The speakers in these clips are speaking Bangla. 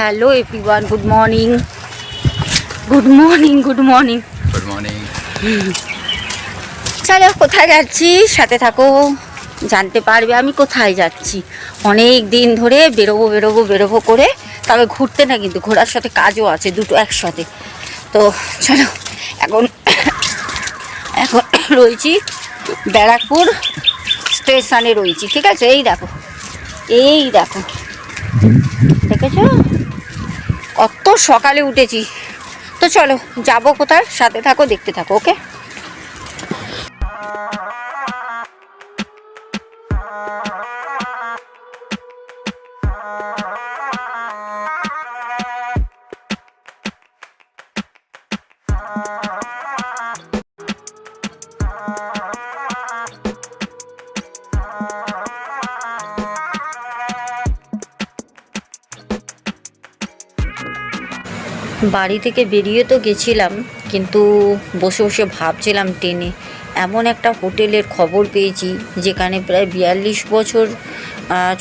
Hello everyone good morning good morning good morning good morning চলো কোথায় যাচ্ছি? সাথে থাকো। জানতে পারবে আমি কোথায় যাচ্ছি। অনেক দিন ধরে বেরোবো বেরোবো বেরোবো করে তবে ঘুরতে না কিন্তু ঘোরার সাথে কাজও আছে দুটো একসাথে। তো চলো এখন এখন রয়েছি ব্যারাকপুর স্টেশনে রয়েছি ঠিক আছে? এই দেখো এই দেখো। দেখেছ? কত সকালে উঠেছি। তো চলো যাব কোথায়? সাথে থাকো দেখতে থাকো ওকে? বাড়ি থেকে বেরিয়ে তো গেছিলাম, কিন্তু বসে বসে ভাবছিলাম ট্রেনে। এমন একটা হোটেলের খবর পেয়েছি, যেখানে প্রায় বিয়াল্লিশ বছর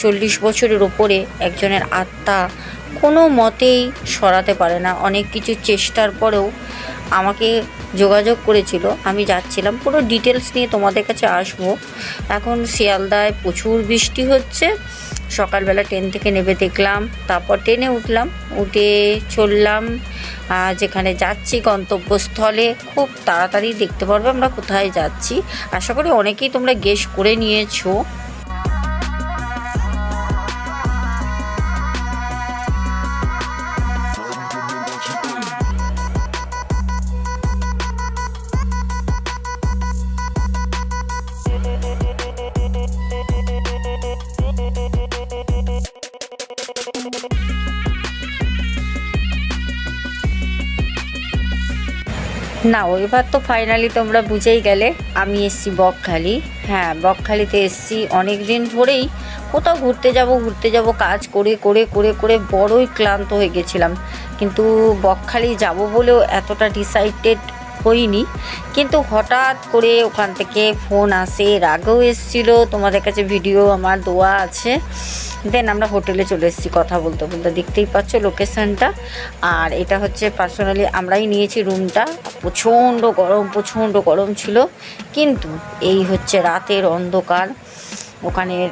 চল্লিশ বছরের ওপরে একজনের আত্মা কোনো মতেই সরাতে পারে না। অনেক কিছু চেষ্টার পরেও আমাকে যোগাযোগ করেছিল। আমি যাচ্ছিলাম, পুরো ডিটেলস নিয়ে তোমাদের কাছে আসব। এখন শিয়ালদায় প্রচুর বৃষ্টি হচ্ছে সকালবেলা ট্রেন থেকে নেবে দেখলাম, তারপর ট্রেনে উঠলাম, উঠে চললাম যেখানে যাচ্ছি গন্তব্যস্থলে। খুব তাড়াতাড়ি দেখতে পারবে আমরা কোথায় যাচ্ছি। আশা করি অনেকেই তোমরা গেস করে নিয়েছো। না এবার তো ফাইনালি তোমরা বুঝেই গেলে। আমি এসছি বকখালি। হ্যাঁ বকখালিতে এসছি অনেক দিন ধরেই। কোথাও ঘুরতে যাব ঘুরতে যাব, কাজ করে করে করে করে বড়ই ক্লান্ত হয়ে গেছিলাম। কিন্তু বকখালি যাব বলেও এতটা ডিসাইডেড হইনি। কিন্তু হঠাৎ করে ওখান থেকে ফোন আসে এর আগেও এসেছিল। তোমাদের কাছে ভিডিও আমার দোয়া আছে। দেন আমরা হোটেলে চলে এসেছি, কথা বলতে বলতে। দেখতেই পাচ্ছ লোকেশনটা আর এটা হচ্ছে পার্সোনালি আমরাই নিয়েছি রুমটা প্রচণ্ড গরম প্রচণ্ড গরম ছিল। কিন্তু এই হচ্ছে রাতের অন্ধকার। ওখানের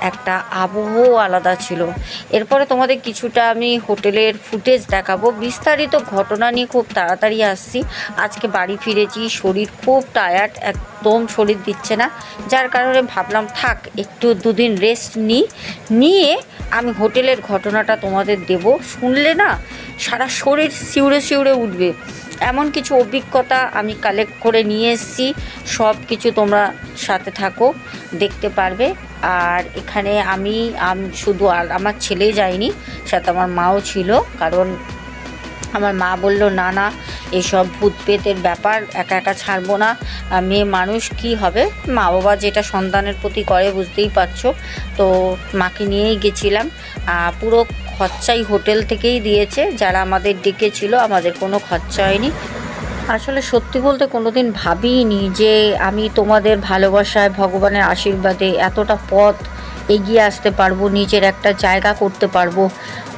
একটা আবহ আলাদা ছিল। এরপরে তোমাদের কিছুটা আমি হোটেলের ফুটেজ দেখাবো। বিস্তারিত ঘটনা নিয়ে খুব তাড়াতাড়ি আসছি। আজকে বাড়ি ফিরেছি, শরীর খুব টায়ার্ড একদম শরীর দিচ্ছে না। যার কারণে ভাবলাম, থাক, একটু দুদিন রেস্ট নিই নিয়ে আমি হোটেলের ঘটনাটা তোমাদের দেব। শুনলে না, সারা শরীর শিউরে শিউরে উঠবে। এমন কিছু অভিজ্ঞতা আমি কালেক্ট করে নিয়ে এসেছি। সব কিছু তোমরা সাথে থাকো, দেখতে পারবে। আর এখানে আমি শুধু আর আমার ছেলে যায়নি, সাথে আমার মাও ছিল, কারণ আমার মা বলল, না না, এসব ভূত পেতের ব্যাপার, একা একা ছাড়বো না মেয়ে মানুষ কি হবে? মা বাবা যেটা সন্তানের প্রতি করে বুঝতেই পারছ, তো মাকে নিয়েই গেছিলাম পুরো খরচাই হোটেল থেকেই দিয়েছে, যারা আমাদের ডেকেছিল, আমাদের কোনো খরচা হয়নি। আসলে সত্যি বলতে কোনোদিন ভাবিনি যে আমি তোমাদের ভালোবাসায়, ভগবানের আশীর্বাদে এতটা পথ এগিয়ে আসতে পারব, নিজের একটা জায়গা করতে পারব।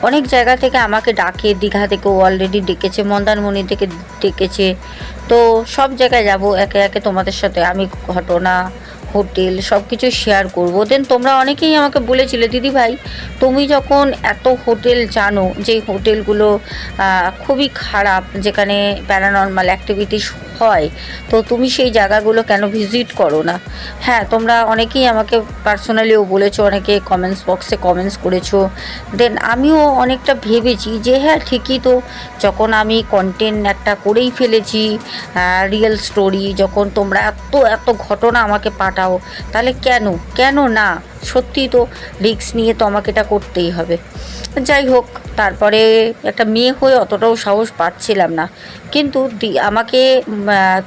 অনেক জায়গা থেকে আমাকে ডাকে, দীঘা থেকেও অলরেডি ডেকেছে, মন্দারমণি থেকে ডেকেছে। তো সব জায়গায় যাব, একে একে তোমাদের সাথে। আমি ঘটনা হোটেল সব কিছু শেয়ার করব। দেন তোমরা অনেকেই আমাকে বলেছিলে, দিদি ভাই, তুমি যখন এত হোটেল জানো, যে হোটেলগুলো খুবই খারাপ, যেখানে প্যারানর্মাল অ্যাক্টিভিটিস হয়, তো তুমি সেই জায়গাগুলো কেন ভিজিট করো না? হ্যাঁ তোমরা অনেকেই আমাকে পার্সোনালিও বলেছ, অনেকে কমেন্টস বক্সে কমেন্টস করেছ। দেন আমিও অনেকটা ভেবেছি যে হ্যাঁ ঠিকই তো, যখন আমি কন্টেন্ট একটা করেই ফেলেছি রিয়েল স্টোরি যখন তোমরা এত এত ঘটনা আমাকে পাঠাও তাহলে কেন? কেন না? সত্যি তো রিক্স নিয়ে তো আমাকে এটা করতেই হবে। যাই হোক, তারপরে একটা মেয়ে হয়ে অতটাও সাহস পাচ্ছিলাম না। কিন্তু আমাকে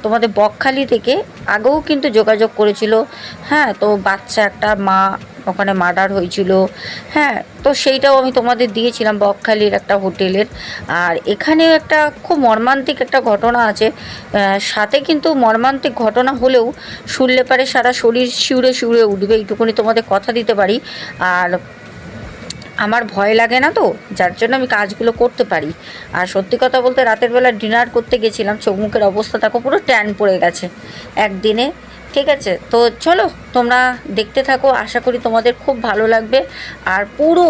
তোমাদের বকখালি থেকে আগেও কিন্তু যোগাযোগ করেছিল। হ্যাঁ তো বাচ্চা একটা মা ওখানে মার্ডার হয়েছিল। হ্যাঁ তো সেইটাও আমি তোমাদের দিয়েছিলাম বকখালির একটা হোটেলের। আর এখানেও একটা খুব মর্মান্তিক একটা ঘটনা আছে। সাথে কিন্তু মর্মান্তিক ঘটনা হলেও শুনলে পারে সারা শরীর শিউরে শিউরে উঠবে। এইটুকুনি তোমাদের কথা দিতে পারি। আর আমার ভয় লাগে না তো, যার জন্য আমি কাজগুলো করতে পারি। আর সত্যি কথা বলতে রাতের বেলা ডিনার করতে গেছিলাম, চোখ মুখের অবস্থা দেখো পুরো ট্যান পড়ে গেছে একদিনে। ঠিক আছে, তো চলো তোমরা দেখতে থাকো, আশা করি তোমাদের খুব ভালো লাগবে। আর পুরো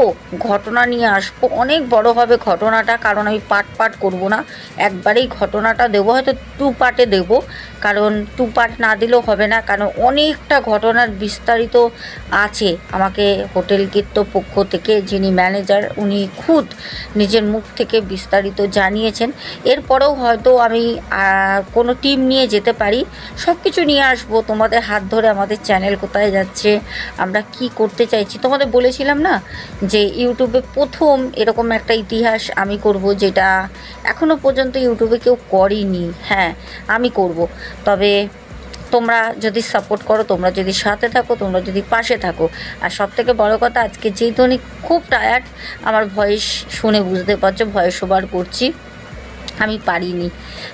ঘটনা নিয়ে আসব, অনেক বড় হবে ঘটনাটা, কারণ আমি পার্ট পার্ট করব না। একবারেই ঘটনাটা দেবো, হয়তো টু পার্টে দেবো। কারণ টু পার্ট না দিলেও হবে না, কারণ অনেকটা ঘটনার বিস্তারিত আছে। আমাকে হোটেল কর্তৃপক্ষ থেকে যিনি ম্যানেজার উনি খুদ নিজের মুখ থেকে বিস্তারিত জানিয়েছেন। এরপরেও হয়তো আমি কোনো টিম নিয়ে যেতে পারি। সব কিছু নিয়ে আসব, তোমাদের হাত ধরে আমাদের চ্যানেল কোথায় যাচ্ছে, আমরা কি করতে চাইছি। তোমাদের বলেছিলাম না যে ইউটিউবে প্রথম এরকম একটা ইতিহাস আমি করব যেটা এখনও পর্যন্ত ইউটিউবে কেউ করেনি। হ্যাঁ আমি করব। তবে তোমরা যদি সাপোর্ট করো, তোমরা যদি সাথে থাকো, তোমরা যদি পাশে থাকো। আর সব থেকে বড়ো কথা, আজকে যেহেতু আমি খুব টায়ার্ড আমার ভয়েস শুনে বুঝতে পারছ ভয়েস ওভার করছি। আমি পারিনি।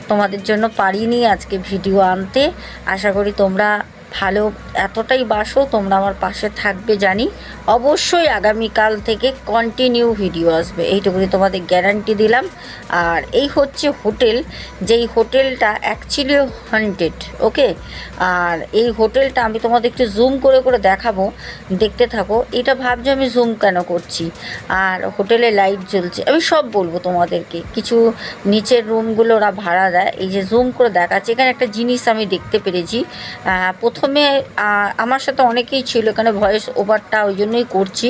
তোমাদের জন্য পারিনি আজকে ভিডিও আনতে। আশা করি তোমরা ভালো এতটাই বাসো তোমরা আমার পাশে থাকবে জানি। অবশ্যই আগামীকাল থেকে কন্টিনিউ ভিডিও আসবে। এইটুকুনি তোমাদের গ্যারান্টি দিলাম। আর এই হচ্ছে হোটেল যেই হোটেলটা অ্যাকচুয়ালি হান্টেড ওকে আর এই হোটেলটা আমি তোমাদের একটু জুম করে করে দেখাবো। দেখতে থাকো এটা ভাবছ আমি জুম কেন করছি? আর হোটেলে লাইট জ্বলছে আমি সব বলব তোমাদেরকে। কিছু নিচের রুমগুলো ওরা ভাড়া দেয়। এই যে জুম করে দেখাচ্ছে এখানে একটা জিনিস আমি দেখতে পেরেছি। আহ, প্রথমে আমার সাথে অনেকেই ছিল, এখানে ভয়েস ওভারটা ওই জন্যই করছি।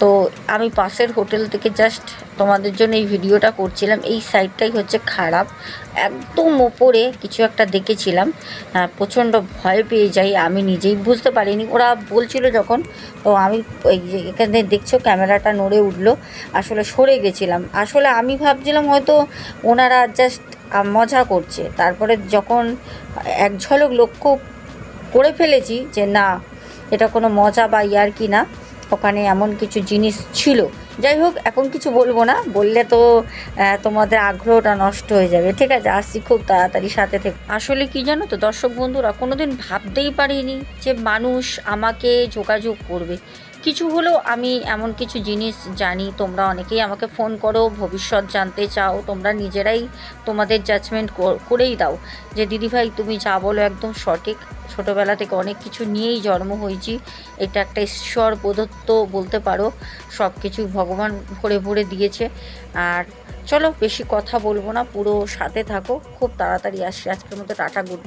তো আমি পাশের হোটেল থেকে জাস্ট তোমাদের জন্য এই ভিডিওটা করছিলাম। এই সাইডটাই হচ্ছে খারাপ। একদম ওপরে কিছু একটা দেখেছিলাম। প্রচণ্ড ভয় পেয়ে যাই। আমি নিজেই বুঝতে পারিনি। ওরা বলছিল যখন তো আমি এখানে দেখছ, ক্যামেরাটা নড়ে উঠল। আসলে সরে গেছিলাম। আসলে আমি ভাবছিলাম হয়তো ওনারা জাস্ট মজা করছে। তারপরে যখন এক ঝলক লক্ষ্য করে ফেলেছি যে না, এটা কোনো মজা বা ইয়ার কি না, ওখানে এমন কিছু জিনিস ছিল। যাই হোক, এখন কিছু বলব না, বললে তো তোমাদের আগ্রহটা নষ্ট হয়ে যাবে। ঠিক আছে, আসছি খুব তাড়াতাড়ি সাথে থেকে। আসলে কি জানো তো, দর্শক বন্ধুরা, কোনোদিন ভাবতেই পারিনি যে মানুষ আমাকে যোগাযোগ করবে। কিছু হলেও আমি এমন কিছু জিনিস জানি, তোমরা অনেকেই আমাকে ফোন করো, ভবিষ্যৎ জানতে চাও, তোমরা নিজেরাই তোমাদের জাজমেন্ট করেই দাও। যে দিদিভাই তুমি যা বলো একদম সঠিক। ছোটোবেলা থেকে অনেক কিছু নিয়েই জন্ম হয়েছি, এটা একটা ঈশ্বর প্রদত্ত বলতে পারো সব কিছু ভগবান ভরে ভরে দিয়েছে। আর চলো, বেশি কথা বলব না, পুরো সাথে থাকো, খুব তাড়াতাড়ি আসছি। আজকের মতো টাটা গুড